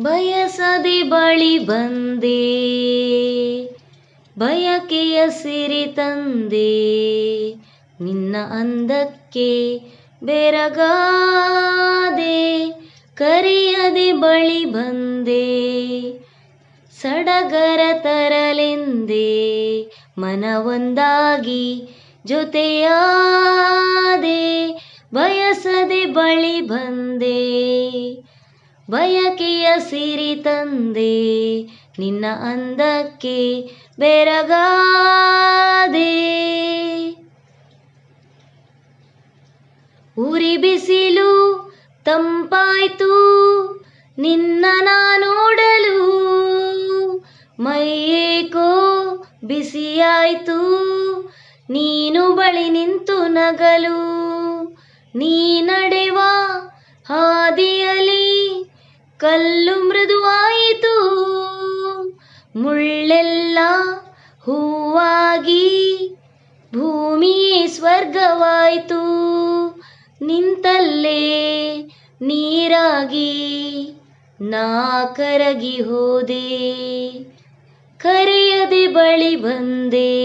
ಬಯಸದೆ ಬಳಿ ಬಂದೆ, ಬಯಕೆಯ ಸಿರಿ ತಂದೆ, ನಿನ್ನ ಅಂದಕ್ಕೆ ಬೆರಗಾದೆ, ಕರೆಯದೆ ಬಳಿ ಬಂದೆ, ಸಡಗರ ತರಲೆಂದೆ ಮನವೊಂದಾಗಿ ಜೊತೆಯಾದೆ ಬಯಸದೆ ಬಳಿ ಬಂದೆ. ಬಯಕೆಯ ಸಿರಿ ತಂದೆ, ನಿನ್ನ ಅಂದಕ್ಕೆ ಬೆರಗಾದೆ. ಉರಿ ಬಿಸಿಲು ತಂಪಾಯ್ತು, ನಿನ್ನ ನೋಡಲು. ಮೈಯೇಕೋ ಬಿಸಿಯಾಯ್ತು, ನೀನು ಬಳಿ ನಿಂತು ನಗಲು. ನೀ ನಡೆವ ಹಾದಿಯಲಿ ಕಲ್ಲು ಮೃದುವಾಯಿತು. ಮುಳ್ಳೆಲ್ಲ ಹೂವಾಗಿ ಭೂಮಿಯೇ ಸ್ವರ್ಗವಾಯಿತು. ನಿಂತಲ್ಲೇ ನೀರಾಗಿ ನಾ ಕರಗಿ ಹೋದೆ. ಕರೆಯದೆ ಬಳಿ ಬಂದೆ.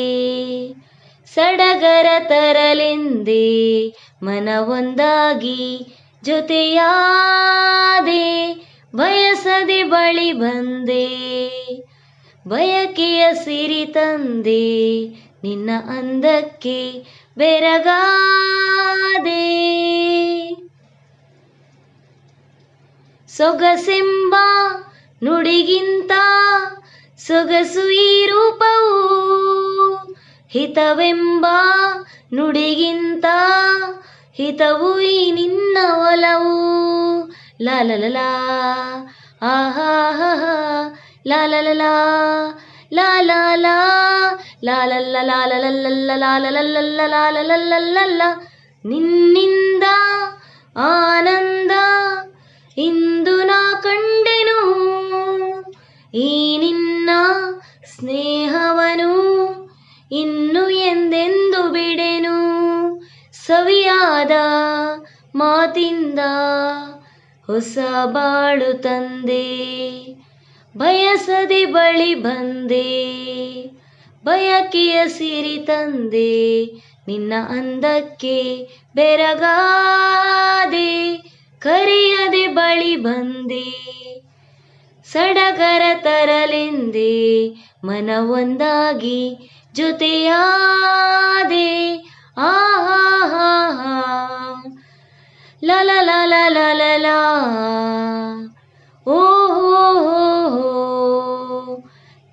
ಸಡಗರ ತರಲೆಂದೆ ಮನವೊಂದಾಗಿ ಜೊತೆಯಾದೆ. ಬಯಸದೆ ಬಳಿ ಬಂದೆ, ಬಯಕೆಯ ಸಿರಿ ತಂದೆ, ನಿನ್ನ ಅಂದಕ್ಕೆ ಬೆರಗಾದೆ. ಸೊಗಸೆಂಬ ನುಡಿಗಿಂತ ಸೊಗಸು ಈ ರೂಪವು, ಹಿತವೆಂಬ ನುಡಿಗಿಂತ ಹಿತವು ಈ ನಿನ್ನ ಒಲವು. ಲಾ ಲಲಲಾ ಆಹಾ ಲಾ ಲಲಲಾ ಲಾ ಲಾ ಲಾ ಲಾ ಲಲ್ಲ ಲಾ ಲಲಲ್ಲ ಲಾ ಲಲಲ್ಲ ಲಾ ಲಲಲ್ಲ ನಿನ್ನಿಂದ ಆನಂದ ಇಂದು ನಾ ಕಂಡೆನು ಈ ನಿನ್ನ ಸ್ನೇಹವನು ಇನ್ನು ಎಂದೆಂದು ಬಿಡೆನು ಸವಿಯಾದ ಮಾತಿಂದ ಹೊಸ ಬಾಳು ತಂದೆ. ಬಯಸದೆ ಬಳಿ ಬಂದೆ. ಬಯಕೆಯ ಸಿರಿ ತಂದೆ. ನಿನ್ನ ಅಂದಕ್ಕೆ ಬೆರಗಾದೆ. ಕರೆಯದೆ ಬಳಿ ಬಂದೆ. ಸಡಗರ ತರಲೆಂದೆ. ಮನವೊಂದಾಗಿ ಜೊತೆಯಾದೆ. ஓ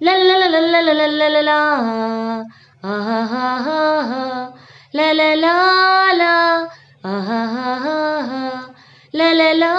லலலலலலலலலா ஆஹா லலலாலா ஆஹா லலலா